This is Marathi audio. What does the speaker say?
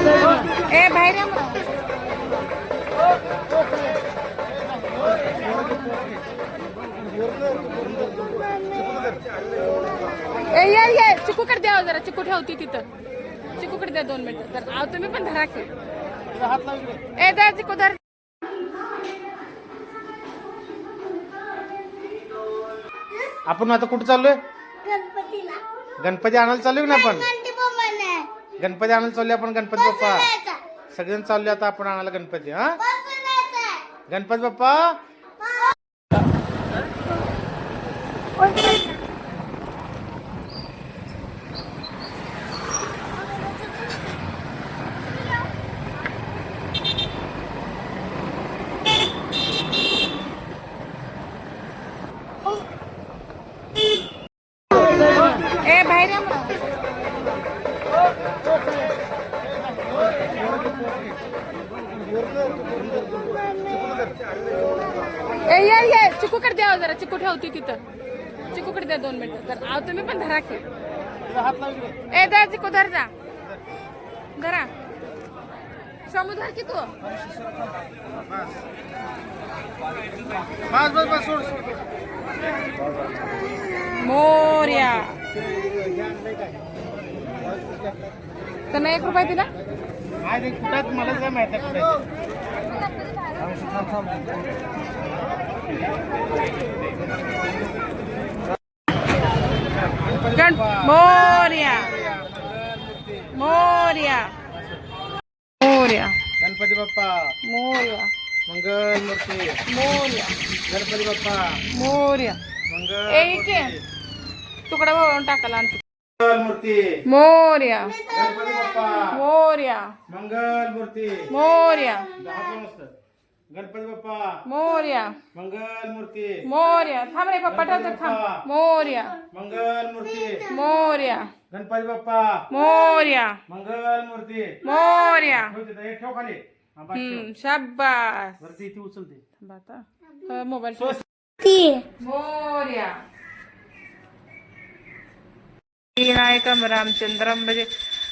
ए बाहेर. ए ये ये चिकूकडे द्या जरा चिकू ठेवती तिथं. चिकूकडे द्या दोन मिनिटं. तर आव तुम्ही पण धरा की. ए द्या चिकू धर. आपण आता कुठं चाललोय? गणपतीला. गणपती आणायला चाललोय ना आपण? गणपती आणायला चाललोय आपण गणपती बाप्पा. सगळेजण चाललोय आता आपण आणायला गणपती हा. गणपती बाप्पा ए बाहेर ए ये ये चिकूकडे द्या जरा चिकू ठेवती तिथं. चिकूकडे द्या दोन मिनिटं. तर आव तुम्ही पण धरा की. ए द्या चिकू धर जा. धरा. समुद्र की तू. बस बस बस सोड. मोर्या. त्यांना एक रुपया दिला? मला काय माहिती मोर्या मोर्या मोर्या गणपती बाप्पा मोर्या मंगल मूर्ती मोर्या गणपती बाप्पा मोर्या मंगल ए इथे तुकडा वळून टाकायला आणतो मंगल मूर्ती मोर्या गणपती बाप्पा मोर्या मंगल मूर्ती मोर्या गणपती बाप्पा मोर्या मंगल मूर्ती मोर्या थांब रे पप्पा ठेवतो थांब मोर्या मंगल मूर्ती मोर्या गणपती बाप्पा मोर्या मंगल मूर्ती मोर्या ठेव खाली हा, हम्म शाबास वरती इथे उचलते थांब आता मोबाईल ती. मोर्या विनायकम रामचंद्रम भजे